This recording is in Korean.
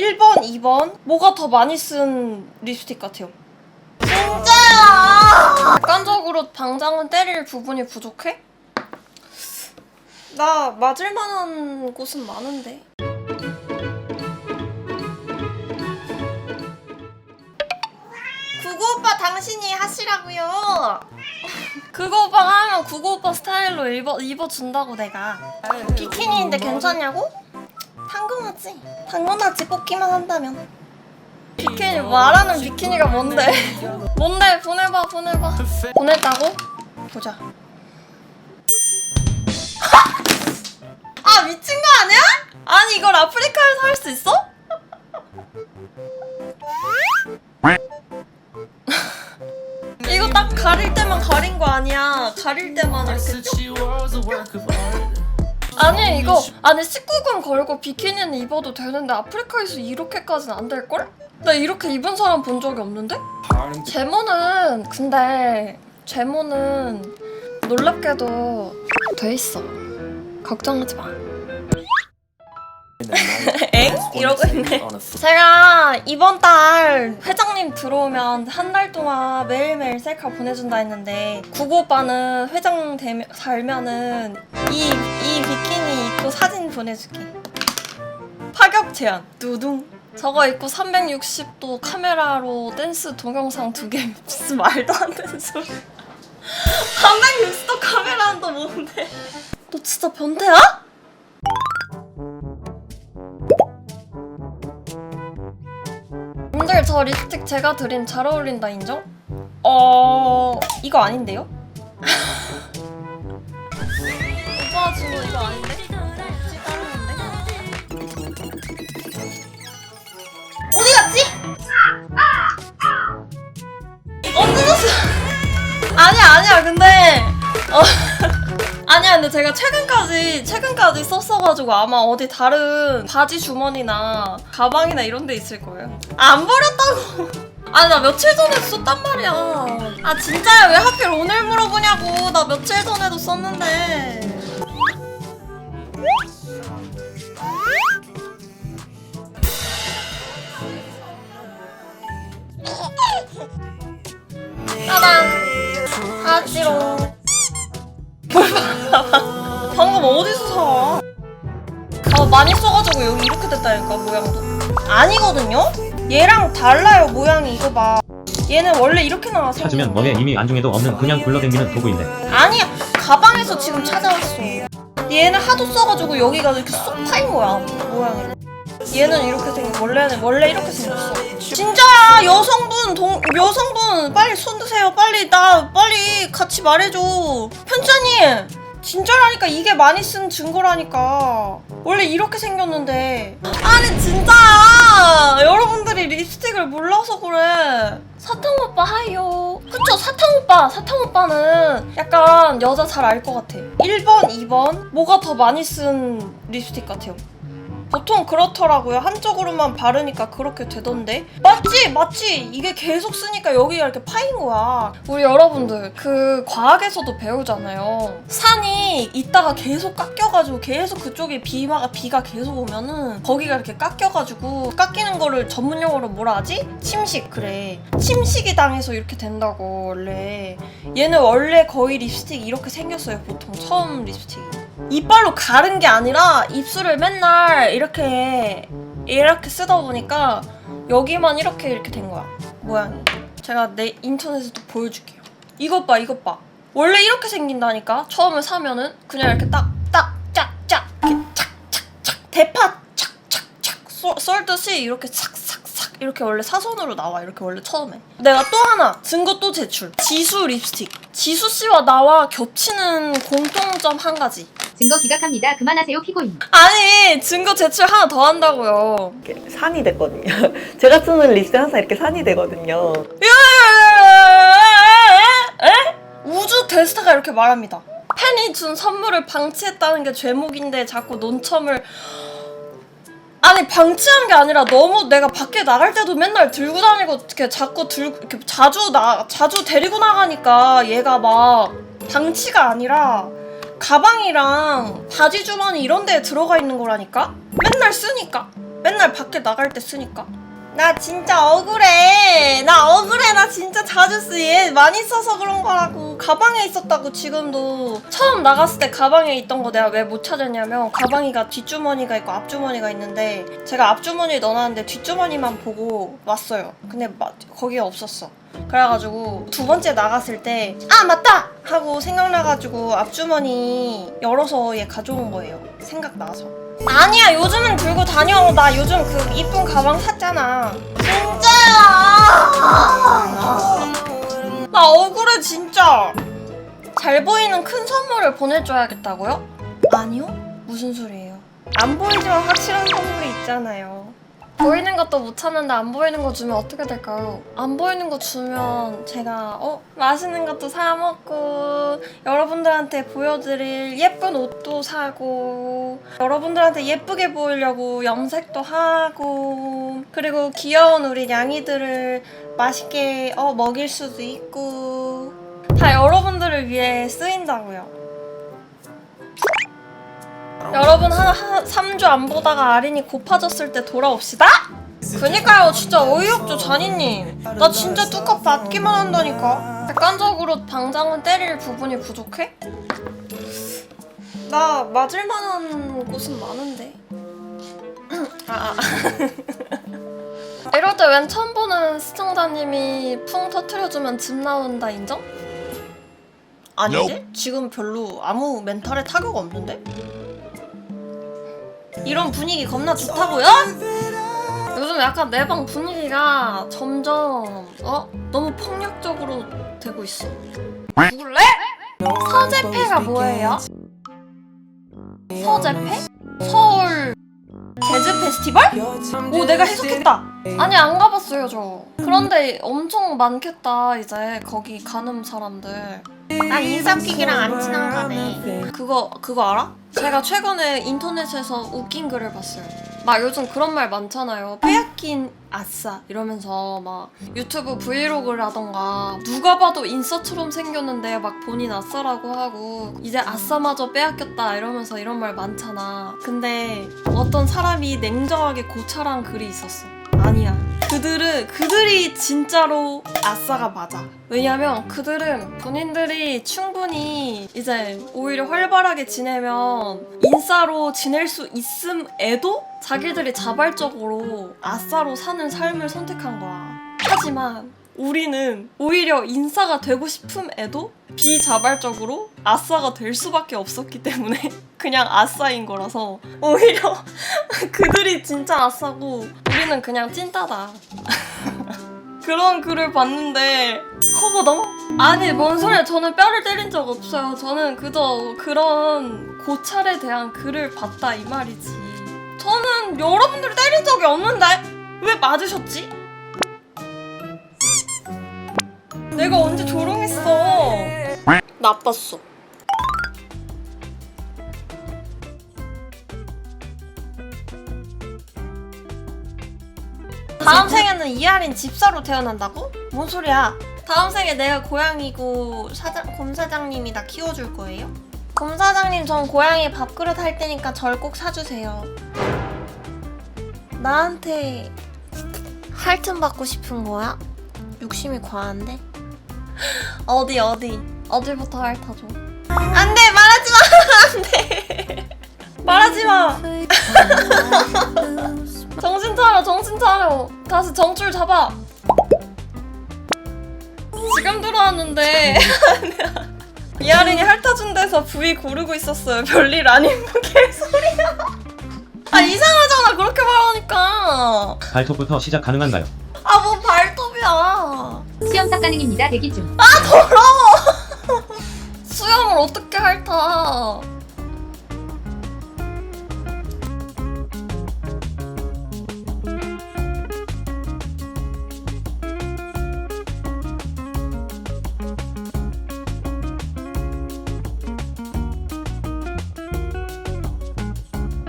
1번, 2번 뭐가 더 많이 쓴 립스틱 같아요? 진짜야! 객관적으로 방장은 때릴 부분이 부족해? 나 맞을 만한 곳은 많은데. 구구 오빠 당신이 하시라고요. 그거 오빠 하면 구구 오빠 스타일로 입어 입어준다고 내가. 비키니인데 괜찮냐고? 당근하지. 당근하지 뽑기만 한다면. 비키니 말하는 비키니가 뭔데? 뭔데? 보내봐 보내봐. 보냈다고? 보자. 아 미친 거 아니야? 아니 이걸 아프리카에서 할 수 있어? 이거 딱 가릴 때만 가린 거 아니야? 가릴 때만 이렇게 쭉. 아니 이거 아니 19금 걸고 비키니는 입어도 되는데 아프리카에서 이렇게까지는 안 될 걸? 나 이렇게 입은 사람 본 적이 없는데? 제모는 근데 제모는 놀랍게도 돼 있어. 걱정하지 마. 엥? 이러고 있네. 제가 이번 달 회장님 들어오면 한 달 동안 매일매일 셀카 보내준다 했는데 구구 오빠는 회장 되면, 살면은 이, 이 비키니 입고 사진 보내줄게 파격 제한 두둥 저거 입고 360도 카메라로 댄스 동영상 두 개 무슨 말도 안 되는 소리 360도 카메라는 또 뭔데 너 진짜 변태야? 님들 저 립스틱 제가 드린 잘 어울린다 인정? 어... 이거 아닌데요? 오빠 준거 아닌데? 어디 갔지? 어 뜯었어. 아니야 아니야 근데. 어 아니야 근데 제가 최근까지 최근까지 썼어가지고 아마 어디 다른 바지 주머니나 가방이나 이런 데 있을 거예요. 아, 안 버렸다고. 아니 나 며칠 전에 썼단 말이야. 아 진짜야? 왜 하필 오늘 물어보냐고. 나 며칠 전에도 썼는데 써가지고 여기 이렇게 됐다니까 모양도. 아니거든요? 얘랑 달라요 모양이. 이거 봐. 얘는 원래 이렇게 나와서 찾으면 뭐에 이미 안중에도 없는 그냥 굴러댕기는 도구인데. 아니야. 가방에서 지금 찾아왔어. 얘는 하도 써가지고 여기가 이렇게 쏙 파인 거야 모양이. 얘는 이렇게 생긴 원래는 원래 이렇게 생겼어. 진짜야 여성분 동 여성분 빨리 손 드세요. 빨리 나 빨리 같이 말해줘. 편차님 진짜라니까. 이게 많이 쓴 증거라니까. 원래 이렇게 생겼는데. 아니 진짜야. 여러분들이 립스틱을 몰라서 그래. 사탕 오빠 하이요. 그쵸 사탕 오빠. 사탕 오빠는 약간 여자 잘 알 것 같아. 1번 2번? 뭐가 더 많이 쓴 립스틱 같아요 보통 그렇더라고요. 한쪽으로만 바르니까 그렇게 되던데. 맞지? 맞지? 이게 계속 쓰니까 여기가 이렇게 파인 거야. 우리 여러분들, 그 과학에서도 배우잖아요. 산이 있다가 계속 깎여가지고 계속 그쪽에 비가, 비가 계속 오면은 거기가 이렇게 깎여가지고 깎이는 거를 전문 용어로 뭐라 하지? 침식, 그래. 침식이 당해서 이렇게 된다고, 원래. 얘는 원래 거의 립스틱 이렇게 생겼어요, 보통. 처음 립스틱이. 이빨로 가른 게 아니라 입술을 맨날 이렇게 이렇게 쓰다 보니까 여기만 이렇게 이렇게 된 거야. 모양이 제가 내 인터넷에도 보여줄게요. 이것 봐 이것 봐. 원래 이렇게 생긴다니까? 처음에 사면은 그냥 이렇게 딱 딱 짝짝 이렇게 착착착 대파 착착착 썰- 썰듯이 이렇게 삭삭삭 이렇게 원래 사선으로 나와 이렇게 원래 처음에. 내가 또 하나 증거 또 제출. 지수 립스틱. 지수 씨와 나와 겹치는 공통점 한 가지 증거 기각합니다. 그만하세요 피고인. 아니 증거 제출 하나 더 한다고요. 이렇게 산이 됐거든요. 제가 쓰는 립스틱 항상 이렇게 산이 되거든요. 에? 우주 대스타가 이렇게 말합니다. 팬이 준 선물을 방치했다는 게 죄목인데 자꾸 논점을 아니 방치한 게 아니라 너무 내가 밖에 나갈 때도 맨날 들고 다니고 이렇게 자꾸 들 이렇게 자주 나 자주 데리고 나가니까 얘가 막 방치가 아니라 가방이랑 바지 주머니 이런 데에 들어가 있는 거라니까 맨날 쓰니까 맨날 밖에 나갈 때 쓰니까. 나 진짜 억울해. 나 억울해. 나 진짜 자주 쓰. 얘 많이 써서 그런 거라고. 가방에 있었다고 지금도. 처음 나갔을 때 가방에 있던 거 내가 왜 못 찾았냐면 가방이가 뒷주머니가 있고 앞주머니가 있는데 제가 앞주머니에 넣어놨는데 뒷주머니만 보고 왔어요. 근데 마- 거기에 없었어. 그래가지고 두 번째 나갔을 때 아 맞다 하고 생각나가지고 앞주머니 열어서 얘 가져온 거예요. 생각나서. 아니야 요즘은 들고 다녀. 나 요즘 그 이쁜 가방 샀잖아. 진짜야. 나 억울해 진짜. 잘 보이는 큰 선물을 보내줘야겠다고요? 아니요? 무슨 소리예요? 안 보이지만 확실한 선물이 있잖아요. 보이는 것도 못 찾는데 안 보이는 거 주면 어떻게 될까요? 안 보이는 거 주면 제가 어 맛있는 것도 사 먹고 여러분들한테 보여드릴 예쁜 옷도 사고 여러분들한테 예쁘게 보이려고 염색도 하고 그리고 귀여운 우리 냥이들을 맛있게 어 먹일 수도 있고 다 여러분들을 위해 쓰인다고요. 여러분 한, 한 3주 안 보다가 아린이 고파졌을 때 돌아옵시다? 그니까요 진짜 어이없죠 자니님 나 진짜 뚜껑 받기만 한다니까 객관적으로 방장은 때릴 부분이 부족해? 나 맞을 만한 곳은 많은데 아, 아. 이럴 때 웬 처음 보는 시청자님이 풍 터트려주면 집 나온다 인정? 아닌데? 지금 별로 아무 멘탈에 타격 없는데? 이런 분위기 겁나 좋다고요? 요즘 약간 내 방 분위기가 점점 어 너무 폭력적으로 되고 있어. 누굴래? 서재패가 뭐예요? 서재패? 서울 재즈 페스티벌? 오 내가 해석했다. 아니 안 가봤어요 저. 그런데 엄청 많겠다 이제 거기 가는 사람들. 난 인싸픽이랑 안 친한 가네. 그거 그거 알아? 제가 최근에 인터넷에서 웃긴 글을 봤어요. 막 요즘 그런 말 많잖아요. 빼앗긴 아싸 이러면서 막 유튜브 브이로그를 하던가 누가 봐도 인싸처럼 생겼는데 막 본인 아싸라고 하고 이제 아싸마저 빼앗겼다 이러면서 이런 말 많잖아. 근데 어떤 사람이 냉정하게 고찰한 글이 있었어. 아니야. 그들은 그들이 진짜로 아싸가 맞아. 왜냐면 그들은 본인들이 충분히 이제 오히려 활발하게 지내면 인싸로 지낼 수 있음에도 자기들이 자발적으로 아싸로 사는 삶을 선택한 거야. 하지만 우리는 오히려 인싸가 되고 싶음에도 비자발적으로 아싸가 될 수밖에 없었기 때문에 그냥 아싸인 거라서 오히려 그들이 진짜 아싸고 우리는 그냥 찐따다. 그런 글을 봤는데 허가 너무 아니 뭔 소리야. 저는 뼈를 때린 적 없어요. 저는 그저 그런 고찰에 대한 글을 봤다 이 말이지. 저는 여러분들 때린 적이 없는데 왜 맞으셨지? 내가 언제 조롱했어? 나빴어 다음 생에는 이하린 집사로 태어난다고? 뭔 소리야? 다음 생에 내가 고양이고 사장 곰 사장님이 나 키워줄 거예요? 곰 사장님 전 고양이 밥그릇 할 테니까 절 꼭 사주세요. 나한테 할튼 받고 싶은 거야? 욕심이 과한데? 어디 어디 어디부터 핥아줘? 안돼 말하지 마 안돼 말하지 마. 정신 차려, 정신 차려. 다시 정줄 잡아. 지금 들어왔는데 이하린이 핥아준 데서 부위 고르고 있었어요. 별일 아닌 개소리야. 아 이상하잖아 그렇게 말하니까. 발톱부터 시작 가능한가요? 아 뭐 발톱이야. 수염탑 가능입니다. 대기 중. 수염을 어떻게 핥아?